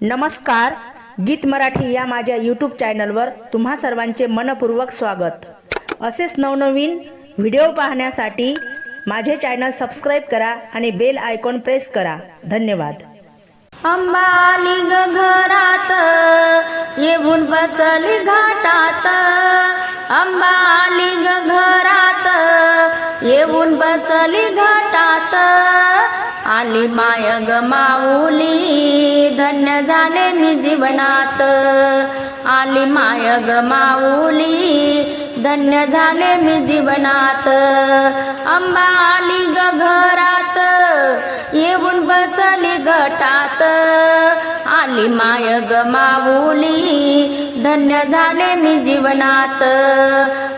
नमस्कार गीत मराठी या माझ्या यूट्यूब चॅनलवर तुम्हा सर्वांचे मनपूर्वक स्वागत. असेच नवनवीन व्हिडिओ पाहण्यासाठी माझे चॅनल सबस्क्राईब करा आणि बेल आयकॉन प्रेस करा. धन्यवाद. अंबाली ग घरात येऊन बसली घाटात. अंबाली ग घरात येऊन बसली घाटात. आली माय ग माऊली धन्य झाले मी जीवनात. आली माय ग माऊली धन्य झाले मी जीवनात. अंबाली ग घरात येऊन बसली गटात. आली माय ग माऊली धन्य झाले मी जीवनात.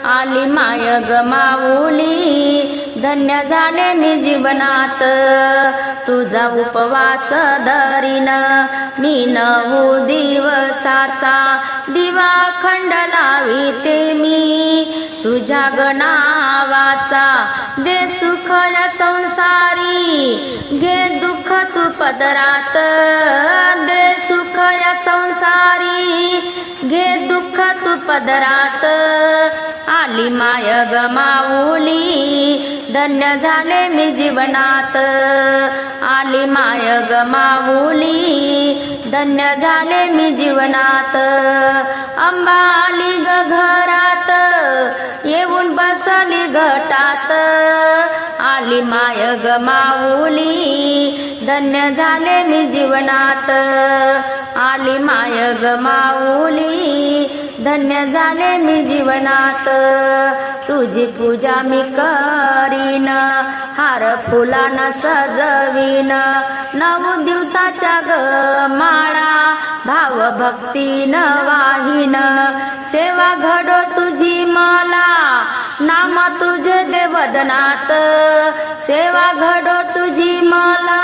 आली माय ग माऊली धन्य झाले मी जीवनात. तुझा उपवास धरीन. मी नऊ दिवसाचा दिवा खंड लाविते मी. तुझ्या गणावाचा दे सुख संसारी. घे दुःख तू पदरात. दे सुख संसारी. घे दुःख तू पदरात. आली माय ग माऊली धन्य झाले मी जीवनात. आली माय ग माऊली धन्य झाले मी जीवनात. अंबा आली ग घरात येऊन बसली घटात आली माय ग माऊली धन्य झाले मी जीवनात. आली माय ग माऊली धन्य झाले मी जीवनात. तुझी पूजा मी करीन. हार फुलानं सजवीन. नऊ दिवसाच्या ग माळा. भाव भक्तीनं वाहीन. सेवा घडो तुझी मला. नाम तुझे देवदनात. सेवा घडो तुझी मला.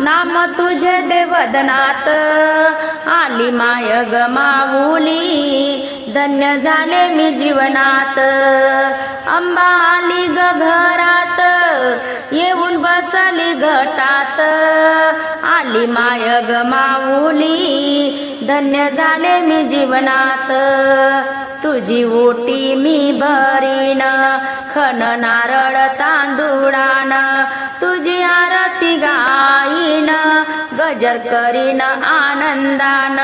नाम तुझे देवदनात. आली माय ग माऊली. धन्य झाले मी जीवनात. अंबा आली ग घरात येऊन बसली घटात आली माय ग माऊली धन्य झाले मी जीवनात. तुझी ओटी मी भरीन खन नारळ तांदुळान तुझी आरती गाईन गजर करीन आनंदान.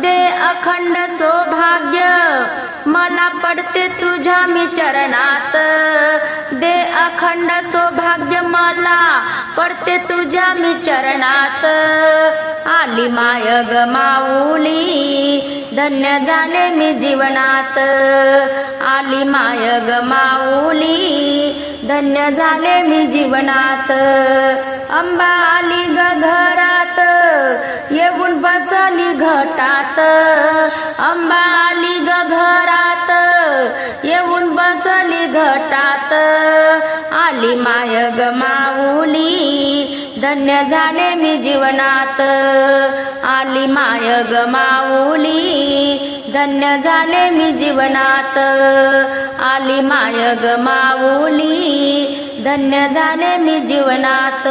दे अखंड सौभाग्य मला पडते तुझ्या मी चरणात. दे अखंड सौभाग्य मला पडते तुझ्या मी चरणात. आली माय ग माऊली धन्य झाले मी जीवनात. आली माय ग माऊली धन्य झाले मी जीवनात. अंबा आली ग घरात येऊन बसली घटात. अंबा आली ग घरात येऊन बसली घटात. आली माय ग माऊली धन्य झाले मी जीवनात आली माय ग माऊली. धन्य झाले मी जीवनात आली माय ग माऊली. धन्य झाले मी जीवनात